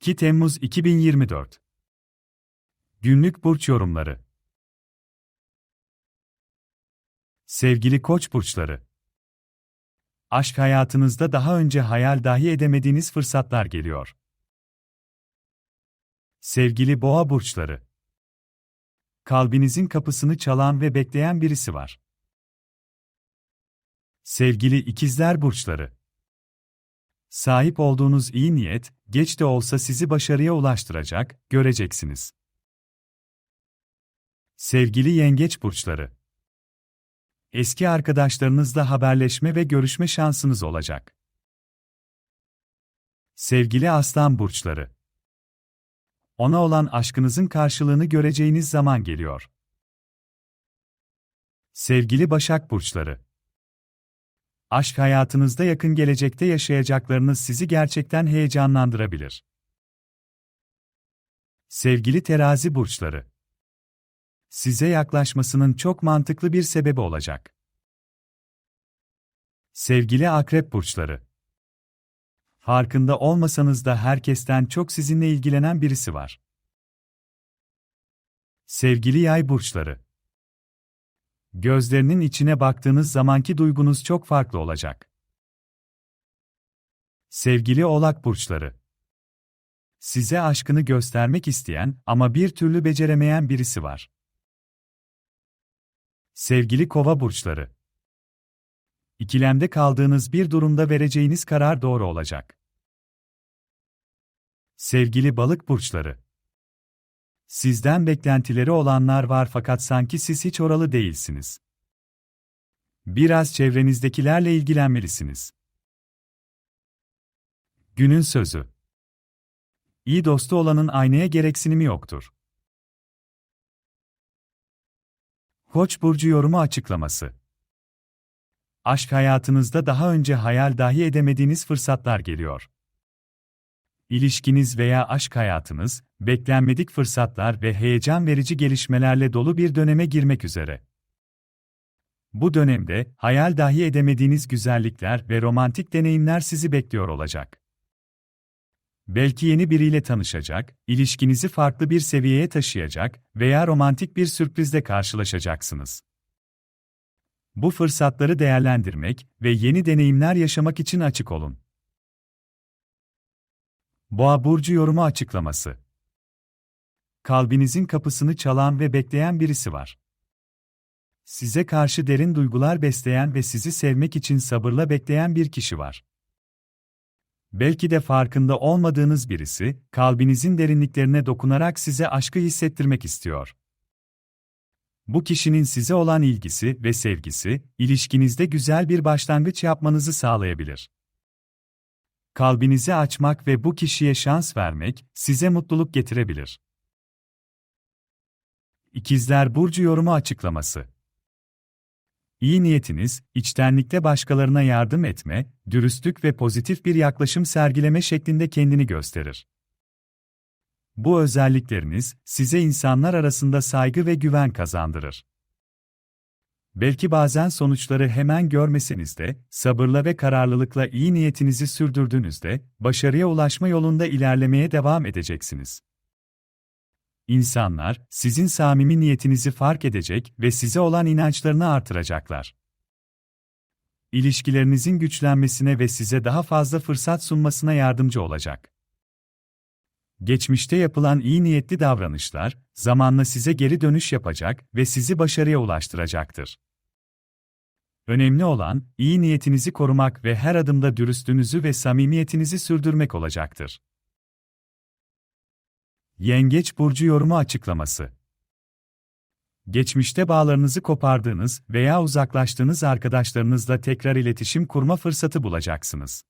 2 Temmuz 2024 Günlük burç yorumları. Sevgili Koç burçları. Aşk hayatınızda daha önce hayal dahi edemediğiniz fırsatlar geliyor. Sevgili Boğa burçları. Kalbinizin kapısını çalan ve bekleyen birisi var. Sevgili İkizler burçları. Sahip olduğunuz iyi niyet, geç de olsa sizi başarıya ulaştıracak, göreceksiniz. Sevgili yengeç burçları. Eski arkadaşlarınızla haberleşme ve görüşme şansınız olacak. Sevgili aslan burçları. Ona olan aşkınızın karşılığını göreceğiniz zaman geliyor. Sevgili başak burçları. Aşk hayatınızda yakın gelecekte yaşayacaklarınız sizi gerçekten heyecanlandırabilir. Sevgili terazi burçları. Size yaklaşmasının çok mantıklı bir sebebi olacak. Sevgili akrep burçları. Farkında olmasanız da herkesten çok sizinle ilgilenen birisi var. Sevgili yay burçları. Gözlerinin içine baktığınız zamanki duygunuz çok farklı olacak. Sevgili Oğlak burçları. Size aşkını göstermek isteyen ama bir türlü beceremeyen birisi var. Sevgili Kova burçları. İkilemde kaldığınız bir durumda vereceğiniz karar doğru olacak. Sevgili Balık burçları. Sizden beklentileri olanlar var fakat sanki siz hiç oralı değilsiniz. Biraz çevrenizdekilerle ilgilenmelisiniz. Günün sözü. İyi dostu olanın aynaya gereksinimi yoktur. Koç burcu yorumu açıklaması. Aşk hayatınızda daha önce hayal dahi edemediğiniz fırsatlar geliyor. İlişkiniz veya aşk hayatınız, beklenmedik fırsatlar ve heyecan verici gelişmelerle dolu bir döneme girmek üzere. Bu dönemde, hayal dahi edemediğiniz güzellikler ve romantik deneyimler sizi bekliyor olacak. Belki yeni biriyle tanışacak, ilişkinizi farklı bir seviyeye taşıyacak veya romantik bir sürprizle karşılaşacaksınız. Bu fırsatları değerlendirmek ve yeni deneyimler yaşamak için açık olun. Boğa burcu yorumu açıklaması. Kalbinizin kapısını çalan ve bekleyen birisi var. Size karşı derin duygular besleyen ve sizi sevmek için sabırla bekleyen bir kişi var. Belki de farkında olmadığınız birisi, kalbinizin derinliklerine dokunarak size aşkı hissettirmek istiyor. Bu kişinin size olan ilgisi ve sevgisi, ilişkinizde güzel bir başlangıç yapmanızı sağlayabilir. Kalbinizi açmak ve bu kişiye şans vermek, size mutluluk getirebilir. İkizler Burcu yorumu açıklaması İyi niyetiniz, içtenlikte başkalarına yardım etme, dürüstlük ve pozitif bir yaklaşım sergileme şeklinde kendini gösterir. Bu özellikleriniz, size insanlar arasında saygı ve güven kazandırır. Belki bazen sonuçları hemen görmeseniz de, sabırla ve kararlılıkla iyi niyetinizi sürdürdüğünüzde, başarıya ulaşma yolunda ilerlemeye devam edeceksiniz. İnsanlar, sizin samimi niyetinizi fark edecek ve size olan inançlarını artıracaklar. İlişkilerinizin güçlenmesine ve size daha fazla fırsat sunmasına yardımcı olacak. Geçmişte yapılan iyi niyetli davranışlar, zamanla size geri dönüş yapacak ve sizi başarıya ulaştıracaktır. Önemli olan, iyi niyetinizi korumak ve her adımda dürüstlüğünüzü ve samimiyetinizi sürdürmek olacaktır. Yengeç burcu yorumu açıklaması. Geçmişte bağlarınızı kopardığınız veya uzaklaştığınız arkadaşlarınızla tekrar iletişim kurma fırsatı bulacaksınız.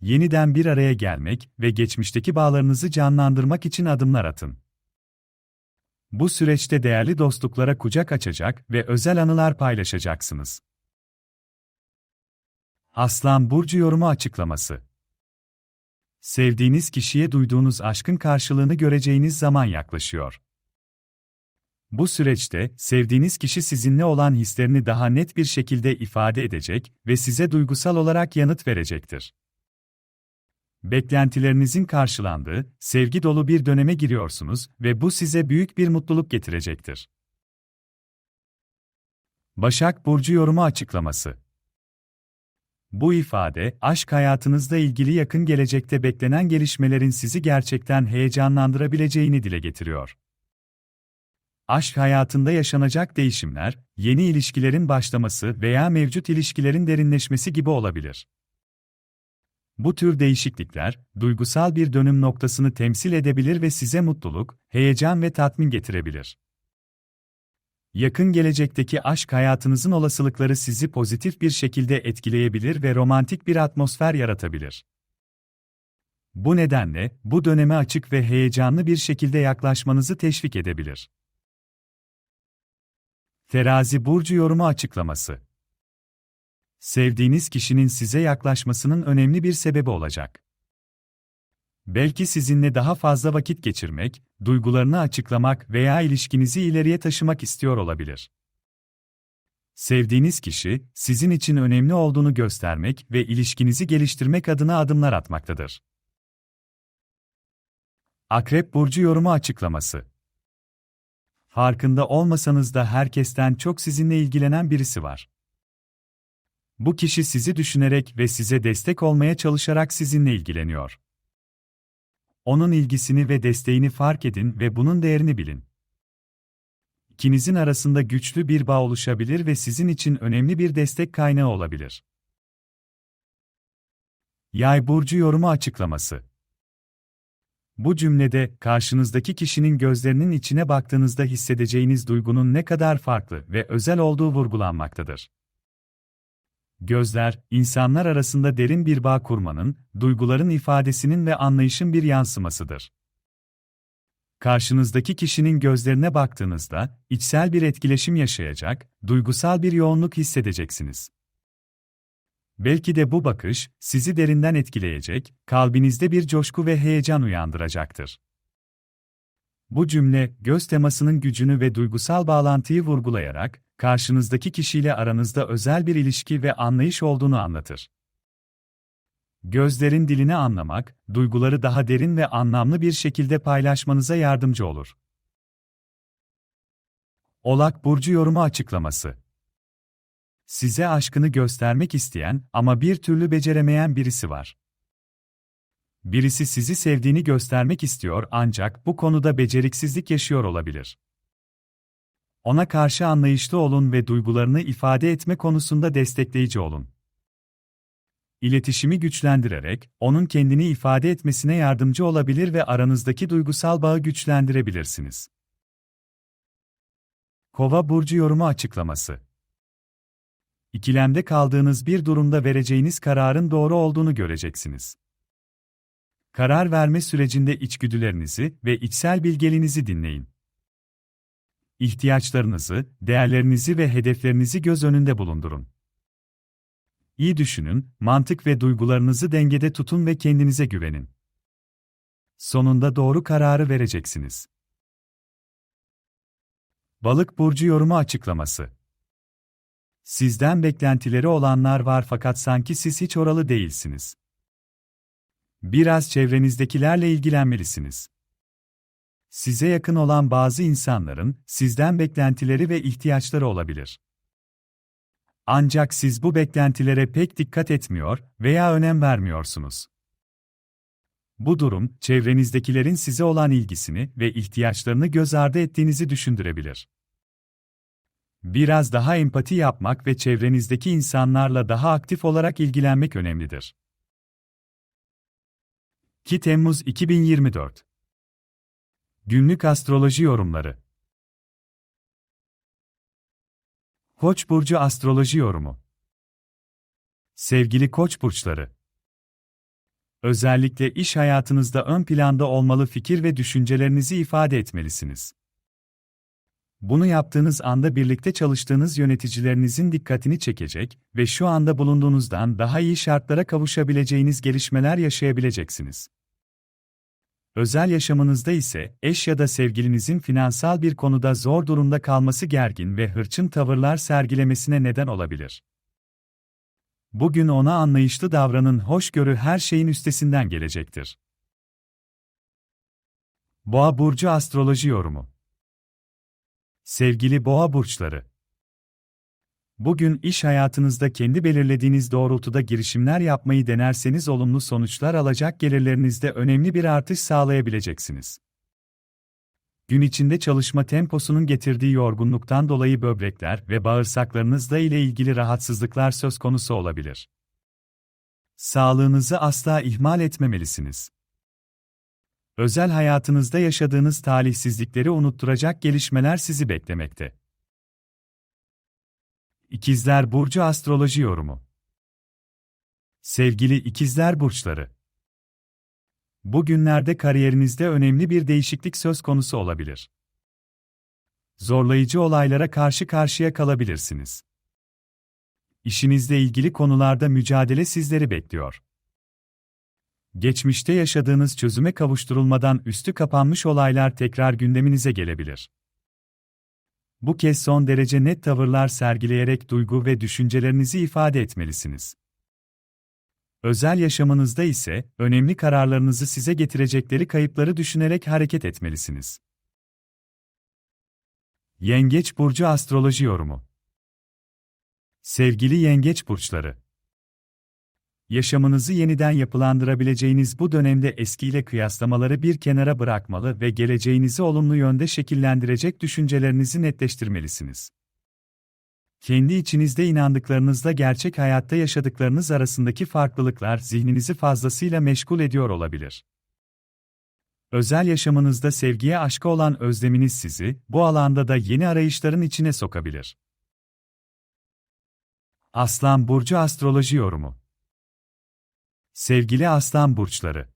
Yeniden bir araya gelmek ve geçmişteki bağlarınızı canlandırmak için adımlar atın. Bu süreçte değerli dostluklara kucak açacak ve özel anılar paylaşacaksınız. Aslan burcu yorumu açıklaması Sevdiğiniz kişiye duyduğunuz aşkın karşılığını göreceğiniz zaman yaklaşıyor. Bu süreçte sevdiğiniz kişi sizinle olan hislerini daha net bir şekilde ifade edecek ve size duygusal olarak yanıt verecektir. Beklentilerinizin karşılandığı, sevgi dolu bir döneme giriyorsunuz ve bu size büyük bir mutluluk getirecektir. Başak Burcu yorumu açıklaması Bu ifade, aşk hayatınızla ilgili yakın gelecekte beklenen gelişmelerin sizi gerçekten heyecanlandırabileceğini dile getiriyor. Aşk hayatında yaşanacak değişimler, yeni ilişkilerin başlaması veya mevcut ilişkilerin derinleşmesi gibi olabilir. Bu tür değişiklikler, duygusal bir dönüm noktasını temsil edebilir ve size mutluluk, heyecan ve tatmin getirebilir. Yakın gelecekteki aşk hayatınızın olasılıkları sizi pozitif bir şekilde etkileyebilir ve romantik bir atmosfer yaratabilir. Bu nedenle, bu döneme açık ve heyecanlı bir şekilde yaklaşmanızı teşvik edebilir. Terazi Burcu yorumu açıklaması Sevdiğiniz kişinin size yaklaşmasının önemli bir sebebi olacak. Belki sizinle daha fazla vakit geçirmek, duygularını açıklamak veya ilişkinizi ileriye taşımak istiyor olabilir. Sevdiğiniz kişi, sizin için önemli olduğunu göstermek ve ilişkinizi geliştirmek adına adımlar atmaktadır. Akrep Burcu yorumu açıklaması Farkında olmasanız da herkesten çok sizinle ilgilenen birisi var. Bu kişi sizi düşünerek ve size destek olmaya çalışarak sizinle ilgileniyor. Onun ilgisini ve desteğini fark edin ve bunun değerini bilin. İkinizin arasında güçlü bir bağ oluşabilir ve sizin için önemli bir destek kaynağı olabilir. Yay burcu yorumu açıklaması. Bu cümlede karşınızdaki kişinin gözlerinin içine baktığınızda hissedeceğiniz duygunun ne kadar farklı ve özel olduğu vurgulanmaktadır. Gözler, insanlar arasında derin bir bağ kurmanın, duyguların ifadesinin ve anlayışın bir yansımasıdır. Karşınızdaki kişinin gözlerine baktığınızda, içsel bir etkileşim yaşayacak, duygusal bir yoğunluk hissedeceksiniz. Belki de bu bakış, sizi derinden etkileyecek, kalbinizde bir coşku ve heyecan uyandıracaktır. Bu cümle, göz temasının gücünü ve duygusal bağlantıyı vurgulayarak, karşınızdaki kişiyle aranızda özel bir ilişki ve anlayış olduğunu anlatır. Gözlerin dilini anlamak, duyguları daha derin ve anlamlı bir şekilde paylaşmanıza yardımcı olur. Olak burcu yorumu açıklaması. Size aşkını göstermek isteyen ama bir türlü beceremeyen birisi var. Birisi sizi sevdiğini göstermek istiyor ancak bu konuda beceriksizlik yaşıyor olabilir. Ona karşı anlayışlı olun ve duygularını ifade etme konusunda destekleyici olun. İletişimi güçlendirerek, onun kendini ifade etmesine yardımcı olabilir ve aranızdaki duygusal bağı güçlendirebilirsiniz. Kova burcu yorumu açıklaması. İkilemde kaldığınız bir durumda vereceğiniz kararın doğru olduğunu göreceksiniz. Karar verme sürecinde içgüdülerinizi ve içsel bilgeliğinizi dinleyin ihtiyaçlarınızı, değerlerinizi ve hedeflerinizi göz önünde bulundurun. İyi düşünün, mantık ve duygularınızı dengede tutun ve kendinize güvenin. Sonunda doğru kararı vereceksiniz. Balık burcu yorumu açıklaması. Sizden beklentileri olanlar var fakat sanki siz hiç oralı değilsiniz. Biraz çevrenizdekilerle ilgilenmelisiniz. Size yakın olan bazı insanların sizden beklentileri ve ihtiyaçları olabilir. Ancak siz bu beklentilere pek dikkat etmiyor veya önem vermiyorsunuz. Bu durum, çevrenizdekilerin size olan ilgisini ve ihtiyaçlarını göz ardı ettiğinizi düşündürebilir. Biraz daha empati yapmak ve çevrenizdeki insanlarla daha aktif olarak ilgilenmek önemlidir. 2 Temmuz 2024 Günlük astroloji yorumları. Koç burcu astroloji yorumu. Sevgili Koç burçları. Özellikle iş hayatınızda ön planda olmalı fikir ve düşüncelerinizi ifade etmelisiniz. Bunu yaptığınız anda birlikte çalıştığınız yöneticilerinizin dikkatini çekecek ve şu anda bulunduğunuzdan daha iyi şartlara kavuşabileceğiniz gelişmeler yaşayabileceksiniz. Özel yaşamınızda ise eş ya da sevgilinizin finansal bir konuda zor durumda kalması gergin ve hırçın tavırlar sergilemesine neden olabilir. Bugün ona anlayışlı davranın, hoşgörü her şeyin üstesinden gelecektir. Boğa burcu astroloji yorumu. Sevgili Boğa burçları, Bugün iş hayatınızda kendi belirlediğiniz doğrultuda girişimler yapmayı denerseniz olumlu sonuçlar alacak gelirlerinizde önemli bir artış sağlayabileceksiniz. Gün içinde çalışma temposunun getirdiği yorgunluktan dolayı böbrekler ve bağırsaklarınızla ile ilgili rahatsızlıklar söz konusu olabilir. Sağlığınızı asla ihmal etmemelisiniz. Özel hayatınızda yaşadığınız talihsizlikleri unutturacak gelişmeler sizi beklemekte. İkizler Burcu Astroloji Yorumu Sevgili İkizler Burçları Bugünlerde kariyerinizde önemli bir değişiklik söz konusu olabilir. Zorlayıcı olaylara karşı karşıya kalabilirsiniz. İşinizle ilgili konularda mücadele sizleri bekliyor. Geçmişte yaşadığınız çözüme kavuşturulmadan üstü kapanmış olaylar tekrar gündeminize gelebilir. Bu kez son derece net tavırlar sergileyerek duygu ve düşüncelerinizi ifade etmelisiniz. Özel yaşamınızda ise önemli kararlarınızı size getirecekleri kayıpları düşünerek hareket etmelisiniz. Yengeç burcu astroloji yorumu. Sevgili yengeç burçları, yaşamınızı yeniden yapılandırabileceğiniz bu dönemde eskiyle kıyaslamaları bir kenara bırakmalı ve geleceğinizi olumlu yönde şekillendirecek düşüncelerinizi netleştirmelisiniz. Kendi içinizde inandıklarınızla gerçek hayatta yaşadıklarınız arasındaki farklılıklar zihninizi fazlasıyla meşgul ediyor olabilir. Özel yaşamınızda sevgiye aşka olan özleminiz sizi, bu alanda da yeni arayışların içine sokabilir. Aslan Burcu Astroloji Yorumu Sevgili Aslan Burçları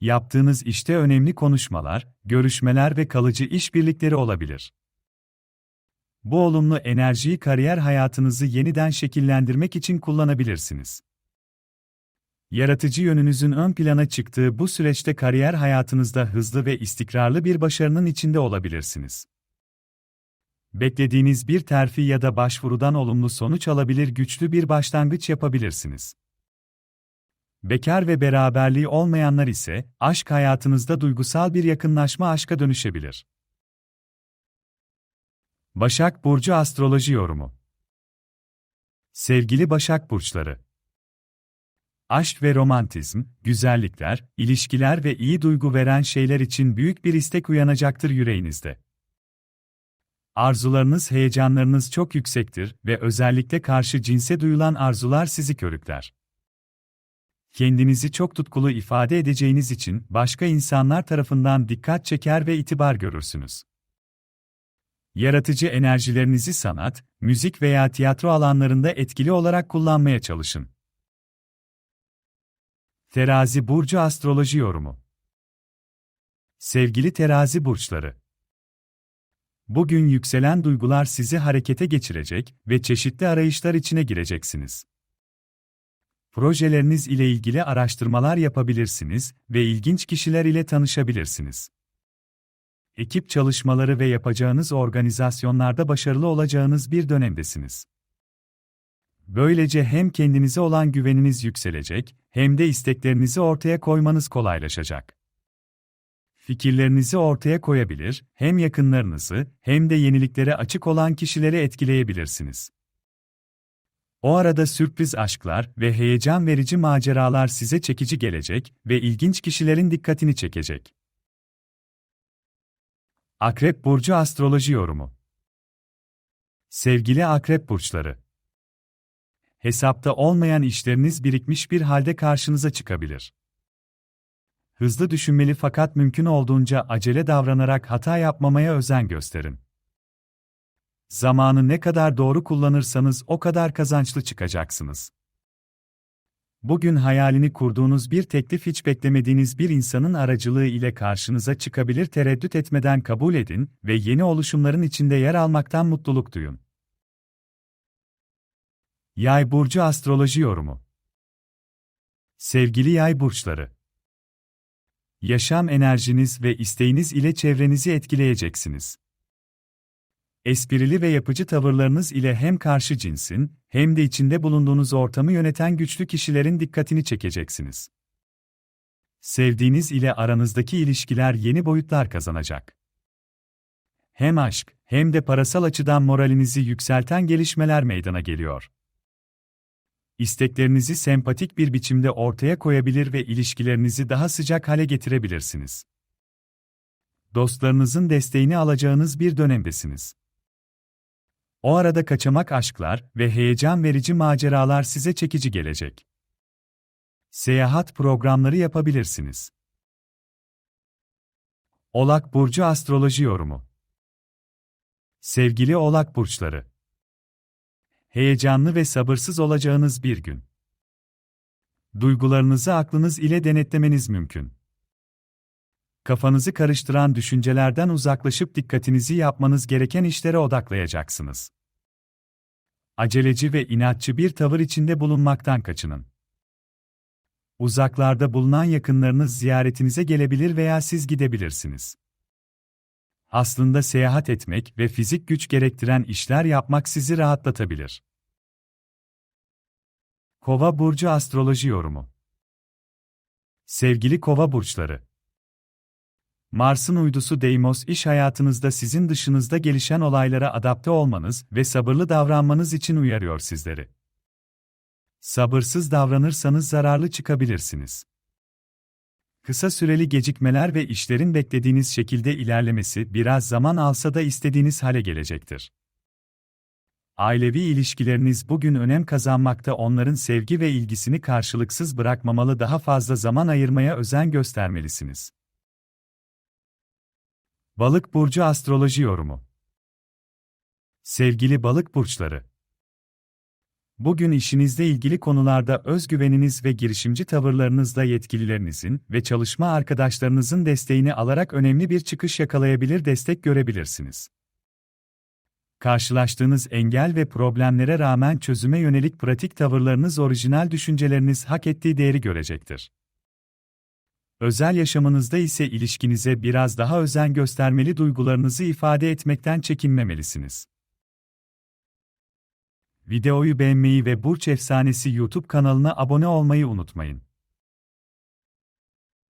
Yaptığınız işte önemli konuşmalar, görüşmeler ve kalıcı işbirlikleri olabilir. Bu olumlu enerjiyi kariyer hayatınızı yeniden şekillendirmek için kullanabilirsiniz. Yaratıcı yönünüzün ön plana çıktığı bu süreçte kariyer hayatınızda hızlı ve istikrarlı bir başarının içinde olabilirsiniz. Beklediğiniz bir terfi ya da başvurudan olumlu sonuç alabilir güçlü bir başlangıç yapabilirsiniz. Bekar ve beraberliği olmayanlar ise aşk hayatınızda duygusal bir yakınlaşma aşka dönüşebilir. Başak Burcu Astroloji Yorumu Sevgili Başak Burçları Aşk ve romantizm, güzellikler, ilişkiler ve iyi duygu veren şeyler için büyük bir istek uyanacaktır yüreğinizde. Arzularınız, heyecanlarınız çok yüksektir ve özellikle karşı cinse duyulan arzular sizi körükler. Kendinizi çok tutkulu ifade edeceğiniz için başka insanlar tarafından dikkat çeker ve itibar görürsünüz. Yaratıcı enerjilerinizi sanat, müzik veya tiyatro alanlarında etkili olarak kullanmaya çalışın. Terazi burcu astroloji yorumu. Sevgili terazi burçları, Bugün yükselen duygular sizi harekete geçirecek ve çeşitli arayışlar içine gireceksiniz. Projeleriniz ile ilgili araştırmalar yapabilirsiniz ve ilginç kişiler ile tanışabilirsiniz ekip çalışmaları ve yapacağınız organizasyonlarda başarılı olacağınız bir dönemdesiniz. Böylece hem kendinize olan güveniniz yükselecek, hem de isteklerinizi ortaya koymanız kolaylaşacak. Fikirlerinizi ortaya koyabilir, hem yakınlarınızı hem de yeniliklere açık olan kişileri etkileyebilirsiniz. O arada sürpriz aşklar ve heyecan verici maceralar size çekici gelecek ve ilginç kişilerin dikkatini çekecek. Akrep Burcu Astroloji Yorumu Sevgili Akrep Burçları Hesapta olmayan işleriniz birikmiş bir halde karşınıza çıkabilir. Hızlı düşünmeli fakat mümkün olduğunca acele davranarak hata yapmamaya özen gösterin. Zamanı ne kadar doğru kullanırsanız o kadar kazançlı çıkacaksınız. Bugün hayalini kurduğunuz bir teklif hiç beklemediğiniz bir insanın aracılığı ile karşınıza çıkabilir tereddüt etmeden kabul edin ve yeni oluşumların içinde yer almaktan mutluluk duyun. Yay burcu astroloji yorumu. Sevgili yay burçları. Yaşam enerjiniz ve isteğiniz ile çevrenizi etkileyeceksiniz. Esprili ve yapıcı tavırlarınız ile hem karşı cinsin, hem de içinde bulunduğunuz ortamı yöneten güçlü kişilerin dikkatini çekeceksiniz. Sevdiğiniz ile aranızdaki ilişkiler yeni boyutlar kazanacak. Hem aşk, hem de parasal açıdan moralinizi yükselten gelişmeler meydana geliyor. İsteklerinizi sempatik bir biçimde ortaya koyabilir ve ilişkilerinizi daha sıcak hale getirebilirsiniz. Dostlarınızın desteğini alacağınız bir dönemdesiniz. O arada kaçamak aşklar ve heyecan verici maceralar size çekici gelecek. Seyahat programları yapabilirsiniz. Oğlak Burcu Astroloji Yorumu Sevgili Oğlak Burçları Heyecanlı ve sabırsız olacağınız bir gün. Duygularınızı aklınız ile denetlemeniz mümkün. Kafanızı karıştıran düşüncelerden uzaklaşıp dikkatinizi yapmanız gereken işlere odaklayacaksınız. Aceleci ve inatçı bir tavır içinde bulunmaktan kaçının. Uzaklarda bulunan yakınlarınız ziyaretinize gelebilir veya siz gidebilirsiniz. Aslında seyahat etmek ve fizik güç gerektiren işler yapmak sizi rahatlatabilir. Kova burcu astroloji yorumu. Sevgili Kova burçları, Mars'ın uydusu Deimos iş hayatınızda sizin dışınızda gelişen olaylara adapte olmanız ve sabırlı davranmanız için uyarıyor sizleri. Sabırsız davranırsanız zararlı çıkabilirsiniz. Kısa süreli gecikmeler ve işlerin beklediğiniz şekilde ilerlemesi biraz zaman alsa da istediğiniz hale gelecektir. Ailevi ilişkileriniz bugün önem kazanmakta onların sevgi ve ilgisini karşılıksız bırakmamalı daha fazla zaman ayırmaya özen göstermelisiniz. Balık burcu astroloji yorumu. Sevgili balık burçları. Bugün işinizle ilgili konularda özgüveniniz ve girişimci tavırlarınızla yetkililerinizin ve çalışma arkadaşlarınızın desteğini alarak önemli bir çıkış yakalayabilir, destek görebilirsiniz. Karşılaştığınız engel ve problemlere rağmen çözüme yönelik pratik tavırlarınız orijinal düşünceleriniz hak ettiği değeri görecektir. Özel yaşamınızda ise ilişkinize biraz daha özen göstermeli duygularınızı ifade etmekten çekinmemelisiniz. Videoyu beğenmeyi ve Burç Efsanesi YouTube kanalına abone olmayı unutmayın.